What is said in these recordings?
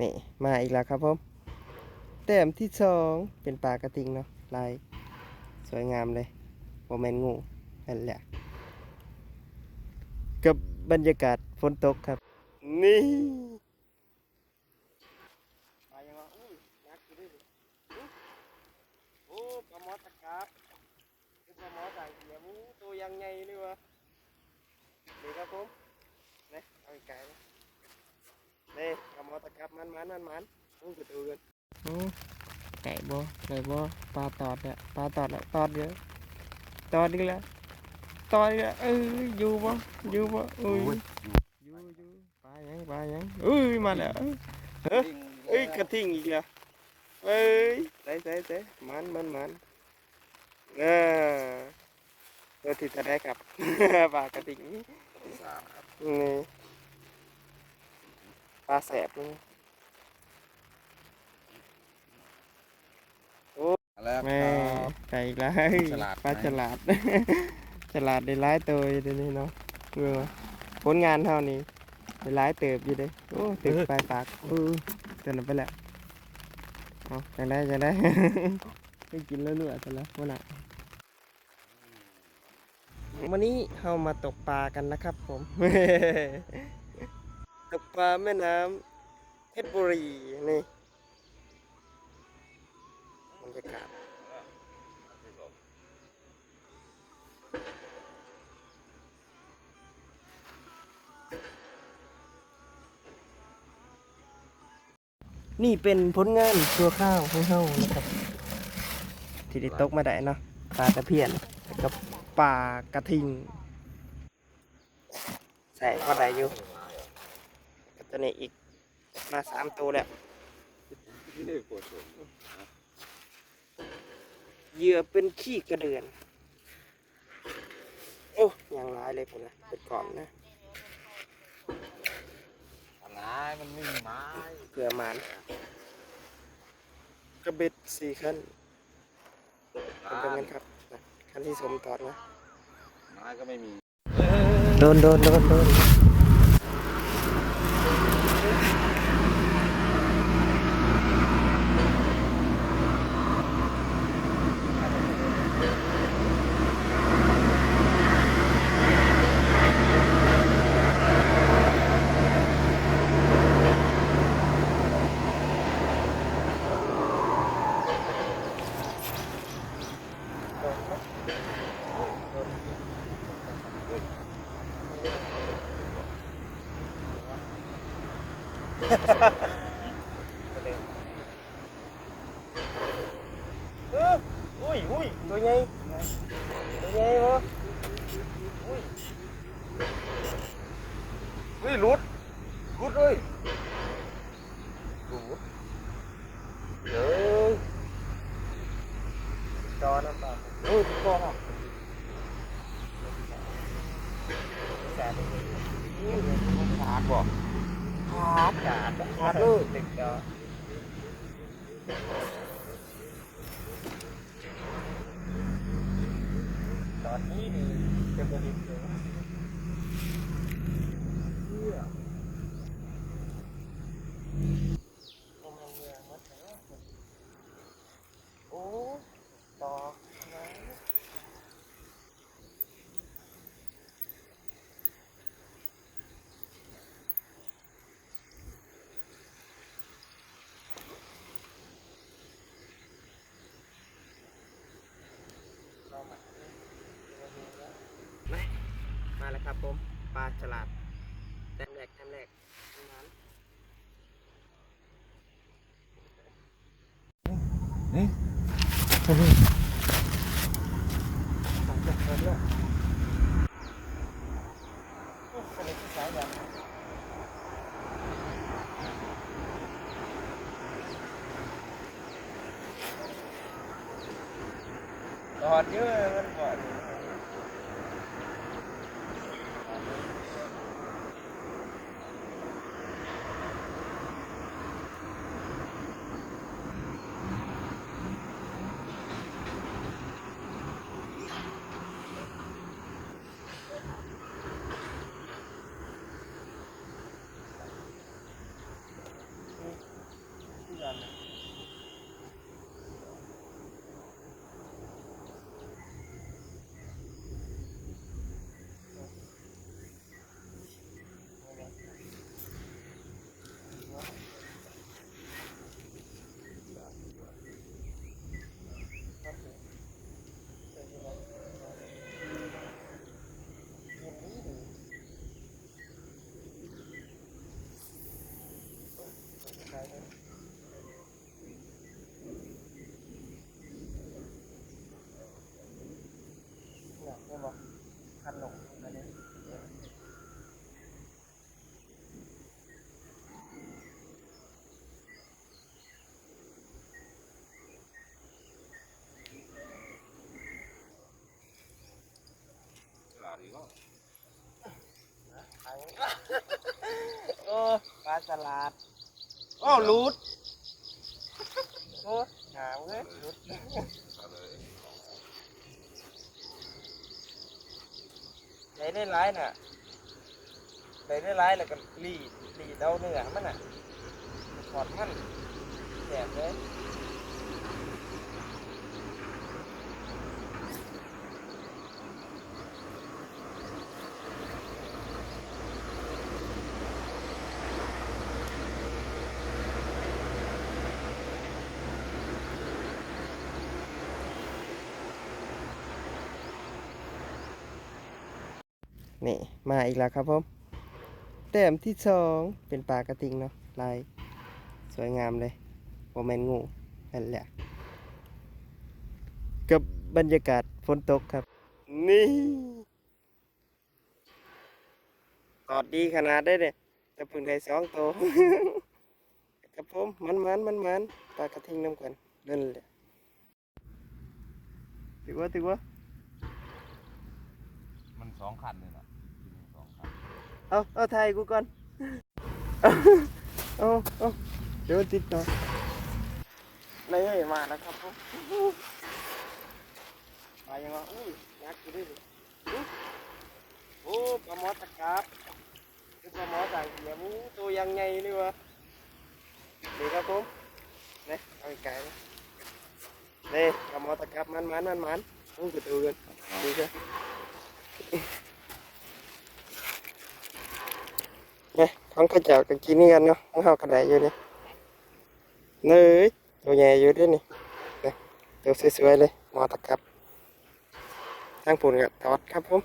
นี่มาอีกแล้วครับผมแต้มที่สองเป็นปลากระติงเนาะลายสวยงามเลยโมเมนงูนั่นแหละ กับบรรยากาศฝนตกครับ นี่ปลายังวะอุ้ยนักอยู่ด้วยนี่อุ๊ยโอ้ปลาหมอตะกรับเป็นปลาหมอสายเหียมูตัว ยังไงเลยวะนี่ครับผมนี่เอาอีกไก่นะนี่ปลาหมอตะกรับมันมันมันมันอู้กระตูกันไก่บ่ไก่บ่ปลาตอดเนี่ยปลาตอดเนี่ยตอดเยอะตอดอีกแล้วตอดอีกแล้วเอออยู่บ่อยู่บ่เอ้ยอยู่อยู่ปลายังปลายังเอ้ยมาแล้วเฮ้ยเอ้ยกระทิงอีกแล้วเอ้ยใส่ใส่ใส่มันมันมันเออ ตัวที่จะได้ครับ ปลากระทิงนี่ปลาแสบนี่แล้วแม่ครับไก่อีกแล้วฉลาดปลาไหมฉลาด ฉลาดได้ร้ายตัวอยู่เดี๋ยวนี้เนาะเออผลงานเท่านี้ได้ร้ายเติบอยู่เด้โอ้ติดปลายปากเออเตือนไปแล้วเอาจะได้จะได้ไม่กินแล้วเลือดซะแล้ววันน่ะ วันนี้เรามาตกปลากันนะครับผม ตกปลาแม่น้ำเพชรบุรีนี่บรรยากาศนี่เป็นผลงานตัวข้าวของเฮานะครับ ที่ได้ตกมาได้เนาะปลาตะเพียนกับ ปลากระทิง ใส่พอได้อยู่กับตัวนี้อีกมาสามตัวแล้วเหยื่อเป็นขี้กระเดือน โอ้ยังร้ายเลยคนนะเป็นกล่อมนะอะไรมันไม่มีไม้เผื่อหมานกระเบ็ดสี่ขั้นเป็นกันครับ นะขั้นที่สมตอดนะไม้ก็ไม่มีโดนโดนโดนโดน เอออุ้ยอุ้ยตัวใหญ่ตัวใหญ่วะอุ้ยเฮ้ยรุดรุดเลยรุดเอ้ ยจอน้ำตาโอ้ยคอหักแสบเลย ขาดบ่ ขาดขาดขาดเลยเด็กจอตอนนี้นี่จะบริสุทธิ์โอ้ต่อมา มามา แล้วครับผมปลาฉลาดแต้มแรกแต้มแรกนั้น นี่ สองจุดเกินด้วยโอ้คนนี้ที่สายแบบตอดเยอะมันก่อน บอก คันหลงอันนี้หลาดีก็โอ้ปลาสลัดโอ้รูดโอ้หนาวเว้ยรูด ก็เลยได้ร้ายน่ะใหญ่ได้ร้ายแล้วก็รีดรีดเอาเนื้อมันน่ะถอดมันแสบเลย นี่ มาอีกแล้วครับผมแต้มที่สองเป็นปลากระทิงเนาะลายสวยงามเลยโมเมนงูนั่นแหละ กับบรรยากาศฝนตกครับ นี่ตอดดีขนาดได้เลยแต่พึ่งได้สองตัวครับผมมันมันมันมันปลากระทิงน้ำกันนั่นแหละถือว่าถือว่ามันสองคันเลยนะ เอาเอาถ่ายกูก่อนเอาเอาเดี๋ยวติดต่อนี่มาแล้วครับผมมายังไงอุ้ยยักษ์อยู่ด้วยดิโอ้ปลาหมอตะกราบคือปลาหมอต่างเหียมูตัวยังไงนี่วะนี่ครับผมนี่เอาไกลๆนะนี่ปลาหมอตะกราบมันมันมันมันต้องกระตูกันดีจ้ะ เนี่ยของข้าเจ้าก็กินนี่กันเนาะของเขากระไดอยู่นี่เนยตัวใหญ่อยู่ด้วยนี่เนี่ยตัวสวยๆเลยหมอตะกับทั้งปุ่นกับตอดครับผม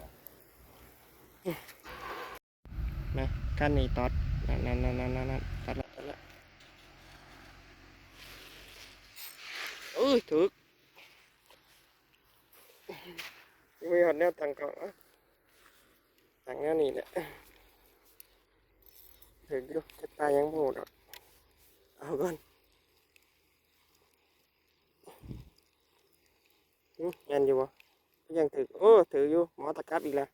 นะกันนี่ตอดนั่นนั่นนั่นนั่นตัดละตัดละเอ้ยถึกไม่หอดแนวตังกล่องอะตังแนวนี้แหละ ถึงอยู่จะตายยังโหดอะเอาก่อนอืมแม่นอยู่บ่ยังถือโอ้ถืออยู่หมอตะกับอีกแล้ว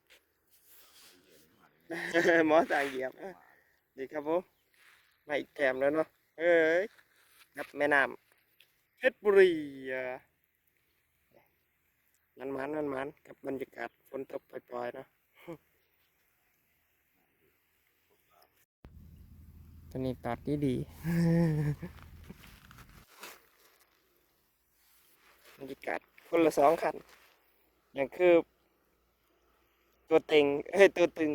หมอต่างเหยียบดีครับผมมาอีกแถมแล้วเนาะเอ้ยครับแม่น้ำเพชรบุรีอะมันมันมันมันกับบรรยากาศฝนตกปล่อยๆเนาะ ตัวนี้ตัดดีดีบรรยากาศคนละสองคัน อย่างคือ ตัวเต็งเอ้ยตัวตึง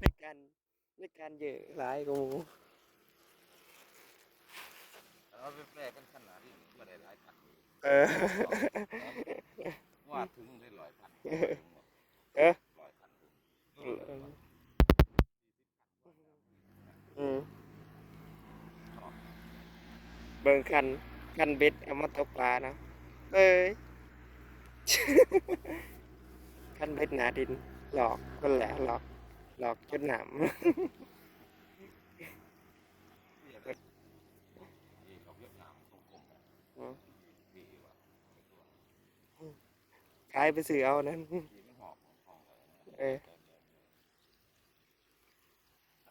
ในการในการเยอะหลายกูเราไปแปลกันขนาดนี้ไม่ได้หลายคันเออว่าถึงได้ร้อยคันเอ๊ะร้อยคัน อืมเบิ่งคันคันเบ็ดเอามาตกปลานะเอ้ย คันเบ็ดหนาดิน หลอกคนแหละหลอก หลอกจนหนามที่เขาเวียดนามกลมอืมๆดีว่ะขายไปซื้อเอานั้นที่ไม่หอบของของอะไรนะเออ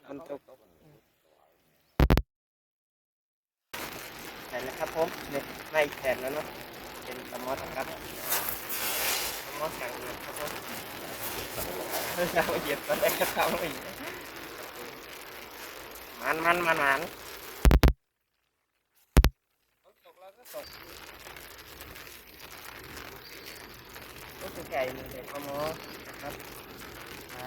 มันตก ใช่แล้วครับผมเนี่ยในแผ่นแล้วเนาะเป็นสมอสครับสมอสั่งเงินครับผมเราเหยียบตอนแรกก็ทำอีกมันมันมันมันตกแล้วก็ตกก็คือไก่หนึ่งเด็กสมอนะครับไป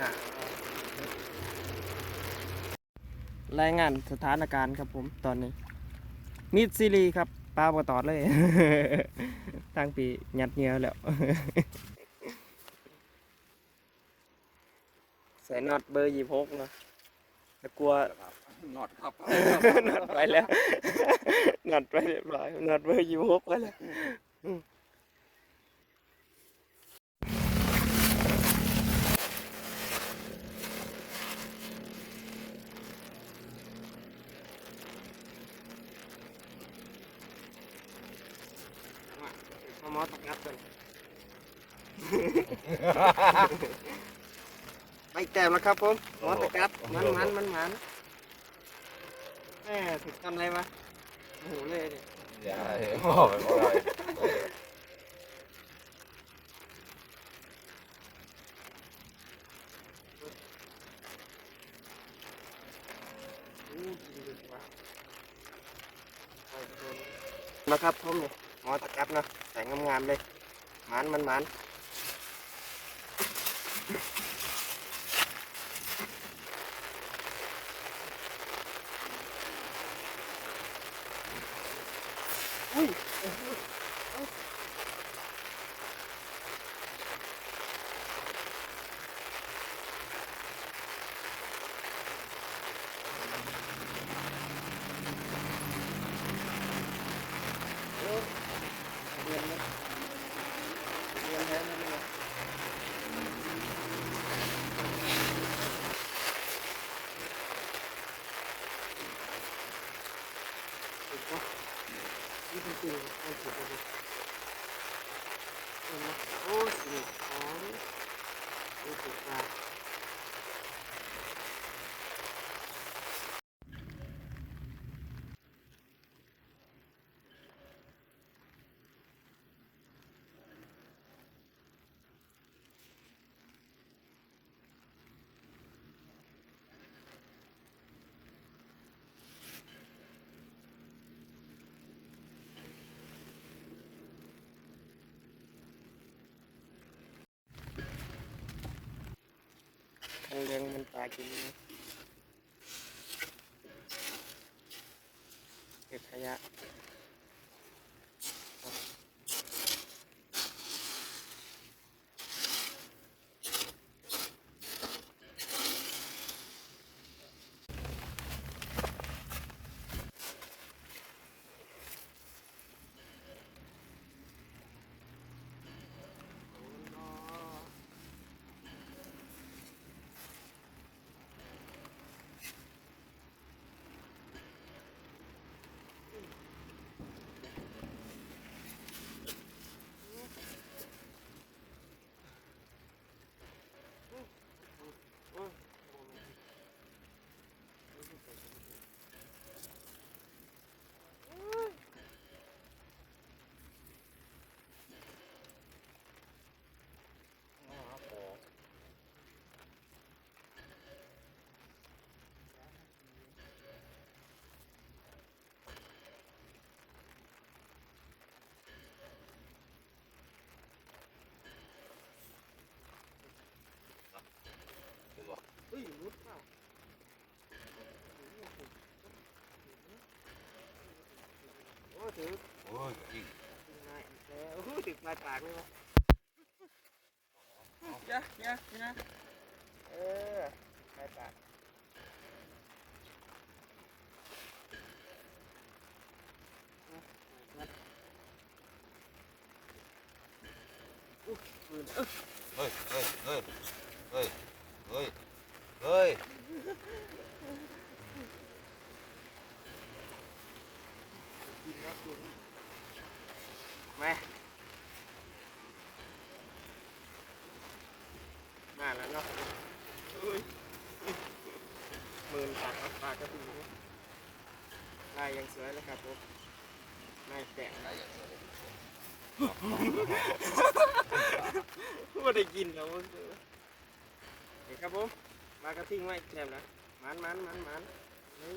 เลยอะรายงานสถานการณ์ครับผมตอนนี้มิดซีรีครับปลาบตอดเลย ตั้งปีหยัดเหงือแล้ว ใส่น็อตเบอร์ยี่หกเนาะแล้วกลัวนอดครับน็อตไปแล้วน็อตไปเรียบร้อยน็อตเบอร์ยี่หกไปแล้ว อืมาตะกับกัน ไปแต้มแล้วครับผมหมอตะกับมันมันมันมันแม่ถึกทำอะไรมาโอ้โหเลยเนี่ย อย่าเห้พ่อไปบ่ได้อู้จริงดีกว่าไปโดนนะครับผมเนี่ยหมอตะกัดเนาะแต่งงามๆเลยห มันมันมันอุ้ย เรียนเรียนนะเรียนแท้นั่นเลยถูกปะนี่เป็นจริงมันถูกปะเห็นไหมโอ้สีของนี่ถูกปะ ทาง เฮ้ยมุดเปล่าโอ้ถือโอ้ยจริงถึงนายแล้ เลยวะจ้ะจ้ะจ้ะเออปลายปากอุ๊ยปืนเอ้ยเฮ้ยเฮ้ยเฮ้ยเฮ้ยเฮ้ยเฮ้ยกินแล้วกินมามาแล้วเนาะอุ้ยหมื่นปากครับปากกระตือลายยังสวยเลยครับผมลายแตกอะไรอย่างเงี้ยไม่ได้กินแล้วเว้ยเห็นครับผม มากระทิ้งไว้แถมนะมันมันมันมันนี่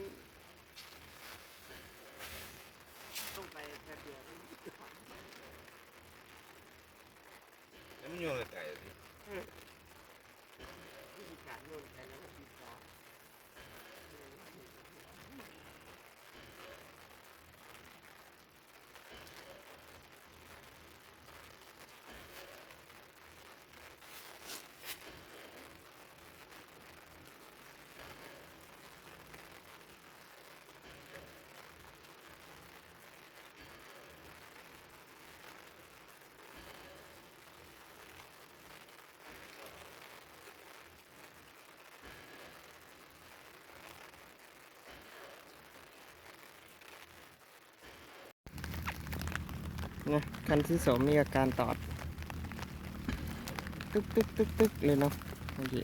ต้องไปแป๊บเดียวแล้วมันอยู่ในไก่สินากาศนู่นไปแล้ว นะคันที่สองมีอาการตอด ตึกตึกตึกตึกเลยเนาะโอเค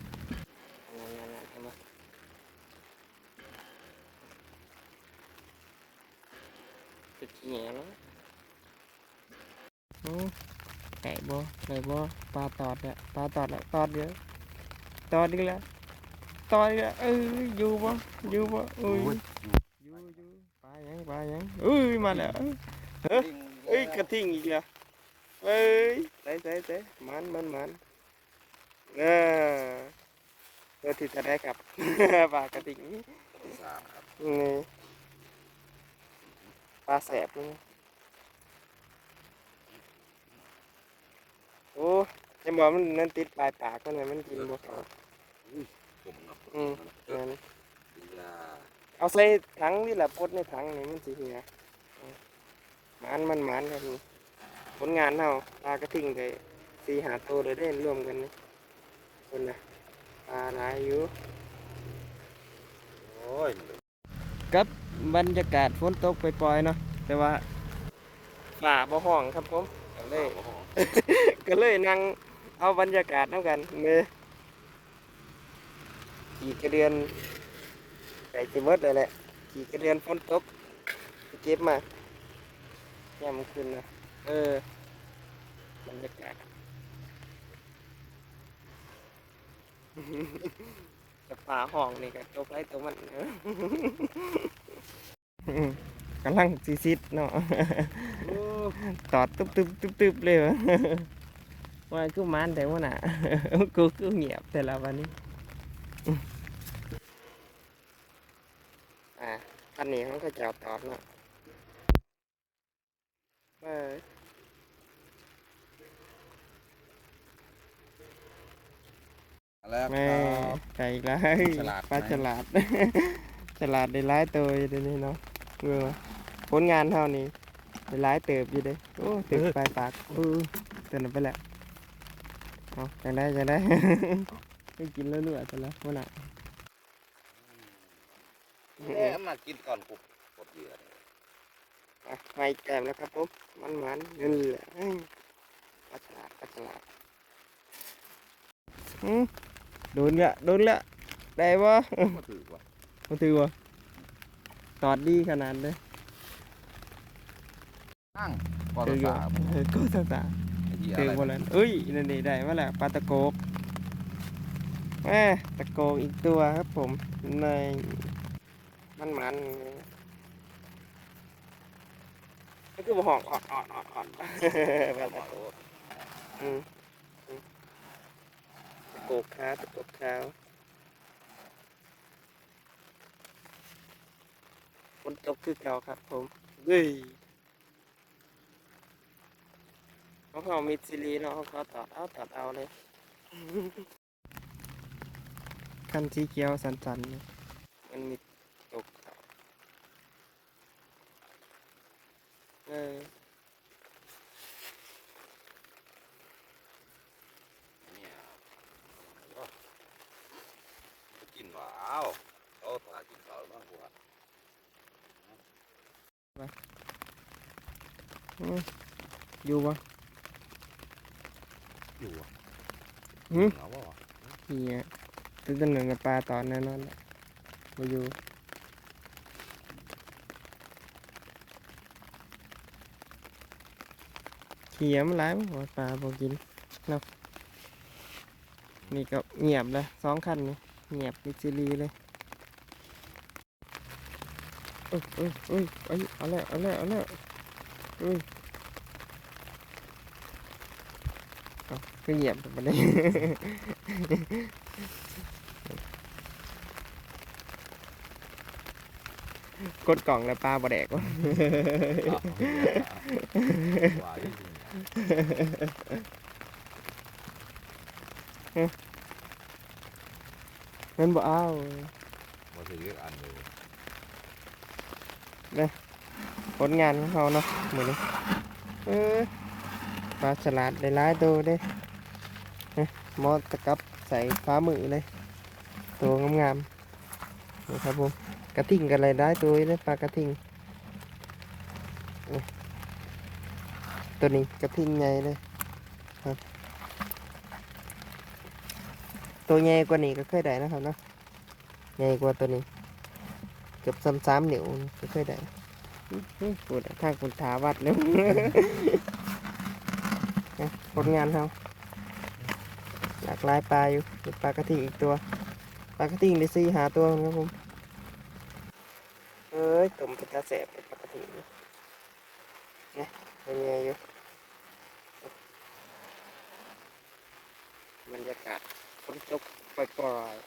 นั่นๆๆเห็นไหมติดแหงแล้วโอ้ไหนบ่ไหนบ่ปลาตอดเนี่ยปลาตอดแล้วตอดเยอะตอดอีกแล้วตอดอีกแล้วเอ้ยอยู่บ่อยู่บ่เอ้ยอยู่อยู่ปลายังปลายังเอ้ยมาแล้วเอ้ย กระทิงอีกแล้วเอ้ยเตะเตะเตะมันมันมันเออเพื่อที่จะได้กับปลากระทิงนี่สามครับปลาแสบนี่โอ้จะบอกมันนั่นติดปลายปากมันเลยมันกินบ่เข้าผมเนาะอืมนั่นดีลาเอาใส่ถังนี่แหละปดในถังนี่มันสิเหี่ยอืม มันมันมันครับนี่ผลงานเฮาปลากระทิงได้สี่หาตัวเลยได้รวมกันนี่คนน่ะปลาหลายอยู่โอ้ยกับบรรยากาศฝนตกไปปล่อยๆเนาะแต่ว่าฝ่าบ่ห้องครับผมก็เลย ก็เลยนั่งเอาบรรยากาศน้ำกันเมื่อขี่กระเดือนไก่จะเบิดเลยแหละขี่กระเดือนฝนตกไปเก็บมา ย่ำขึ้นนะ เออบรรยากาศจะป่าห้องนี่ก็ตกไรตัวมันเนอะกำลังซีซิดเนาะตอดตึบตึบตึบตึบเลยวะว่ากูมันแต่ว่าน่ะกูกูเงียบแต่ละวันนี้อ่าอันนี้เขาก็จะเอาตอดเนาะ เออแล้วแม่ครับไก่ร้ายฉลาดปลาไหมฉลาด ฉลาดได้ร้ายตัวอยู่เดี๋ยวนี้เนาะเมื่อผลงานเท่านี้ได้ร้ายเติบอยู่เด้โอ้เติบปลายปากอู้เตือนไปแล้วเอาจังได้จังได้ ไม่กินแล้วเนื้อจะแล้ววันน่ะแม่มากินก่อนกูกดเหยื่ออะ ไม่แก้มแล้วครับผมมันมันๆนี่แหละเอ้ยปลาฉลาดปลาฉลาดอืมโดนละโดนละได้ปะมาถือว่ะมาถือวะตอดดีขนาดเลยนั่งก่อนถืออยู่สามเออก็สตาไอ้เหี้ยถืออะไรหมดแล้วเอ้ยนั่นนี่ได้มาแล้วปลาตะโกกแม่ตะโกกอีกตัวครับผมในมันมัน ก็คือบ่ห้องออดออดออดออดปลาตะโกกอืมอืมตะโกกขาวตะโกกขาวฝนตกคือเก่าครับผมเฮ้ยเขาเขามีซีรีส์เนาะเขาตัดเอาตัดเอาเลยคันสีเขียวสันๆเนี่ยมันมีตกขาว เออเนี่ยก็กินหวาวเขาพากินเขาบ้างกูอะอยู่ปะอยู่อะหืมเอาวะ เฮียตื่นเต้นหนึ่งกับปลาตอนแน่นอนแหละมาอยู่ เหี้ยมันร้ายหัวปลาบอกินเนาะนี่ก็เงียบเลยสองคันนี่เงียบมิจิลีเลยเอ้ยเอ้ยเอ้ยเอ้ยเอาแล้วเอาแล้วเอาแล้วเอ้ยเอาก็เหยียบมาเลยกดกล่องแล้วปลาบะแดกว่ะ ว่าที่จริงอะมันบ่เอาบ่ถือเรียกอันเลยผลงานของเขาเนาะเหมือนี้เออปลาฉลาดได้หลายตัวเด้เอ้ยมอตะกับใส่ฟ้ามือเลยตัวงามๆนี่ครับผมกระทิ่งกันเลยได้ตัวนี้ปลากระทิ่งนี่ ตัวนี้กระทิ่งใหญ่เลยครับ ตัวใหญ่กว่านี้ก็เคยได้นะครับเนาะใหญ่กว่าตัวนี้ เกือบซ้ำสามนิ้วก็เคยได้พูดทางคุณถาวัดเลยผลงานเขาหลากหลายปลาอยู่ปลากระทิงอีกตัวปลากระทิงได้สี่หาตัวครับผมเอ้ยตุ่มเป็นตาแสบเป็นปลากระทิงเนี่ยเป็นไงอยู่บรรยากาศฝ นตกปล่อยๆ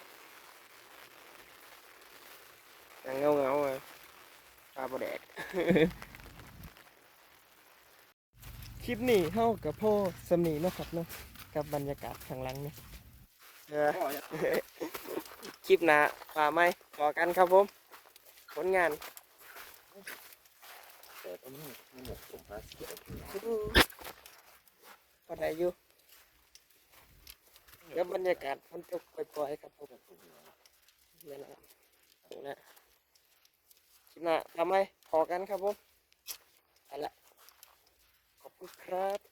ยังเงาเงาๆเลยปลาบแดกคลิปนี้เฮากับพ่อสำนีเนาะครับเนาะกับบรรยากาศข้างหลังเนี่ยเออคลิปหน้าป่าไม้พอกันครับผม ผลงานแต่ก็ไม่ไม่หมกสมพาเสียพอได้อยู่ แล้วบรรยากาศมันจะปล่อยๆครับผมเนี่ยนะนี่นะคลิปหน้าป่าไมพอกันครับผมไปละขอบคุณครับ